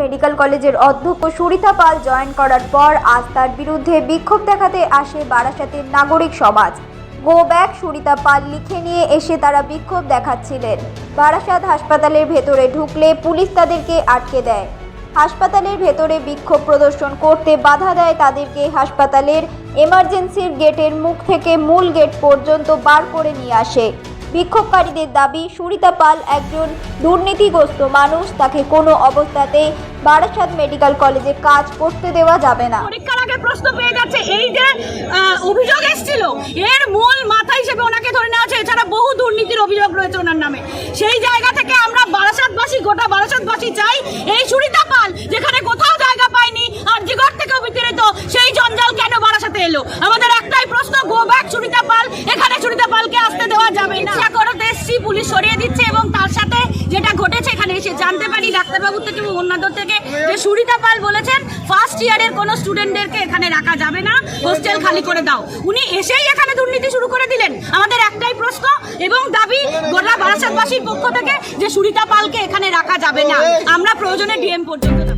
Medical কলেজের অধ্যক্ষ সুরিতা পাল join করার পর আজ তার বিরুদ্ধে বিক্ষোভ দেখাতে আসে বারাসাতের নাগরিক সমাজ। গো ব্যাক সুরিতা পাল লিখে নিয়ে এসে তারা বিক্ষোভ দেখাচ্ছিলেন। বারাসাত হাসপাতালের ভেতরে ঢুকলে পুলিশ তাদেরকে আটকে দেয়। হাসপাতালের ভেতরে বিক্ষোভ প্রদর্শন করতে বাধা দেয় তাদেরকে হাসপাতালের এমার্জেন্সির গেটের মুখ থেকে মূল গেট পর্যন্ত বার করে নিয়ে আসে। বিক্ষোভকারীদের দাবি, সুরিতা পাল একজন দুর্নীতিগ্রস্ত মানুষ, তাকে কোনো অবস্থাতেই বারাসাত মেডিকেল কলেজে কাজ করতে দেওয়া যাবে না। পরীক্ষার আগে প্রশ্ন পেয়ে যাচ্ছে এই যে অভিযোগ এসেছিল, এর মূল মাথা হিসেবে ওনাকে ধরে নেওয়া হচ্ছে এছাড়া বহু দুর্নীতির অভিযোগ রয়েছে ওনার নামে। সেই জায়গা থেকে আমরা বারাসাতবাসী, গোটা বারাসাতবাসী চাই, এই সুরিতা পাল, যেখানে কোথাও জায়গা পায়নি, আর জিগর থেকে বিতাড়িত, সেই জঞ্জাল কেন বারাসাতে এলো? আমাদের একটাই প্রশ্ন গো ব্যাক সুরিতা পাল পালকে আসতে দেওয়া যাবে না। করতে এসছি পুলিশ সরিয়ে দিচ্ছে এবং তার সাথে যেটা ঘটেছে এখানে এসে জানতে পারি ডাক্তারবাবু থেকে এবং অন্যদের থেকে যে সুরিতা পাল বলেছেন ফার্স্ট ইয়ারের কোনো স্টুডেন্টদেরকে এখানে রাখা যাবে না হোস্টেল খালি করে দাও। উনি এসেই এখানে দুর্নীতি শুরু করে দিলেন। আমাদের একটাই প্রশ্ন, এবং দাবি গোটা বারাসাতবাসীর পক্ষ থেকে যে সুরিতা পালকে এখানে রাখা যাবে না। আমরা প্রয়োজনে ডিএম পর্যন্ত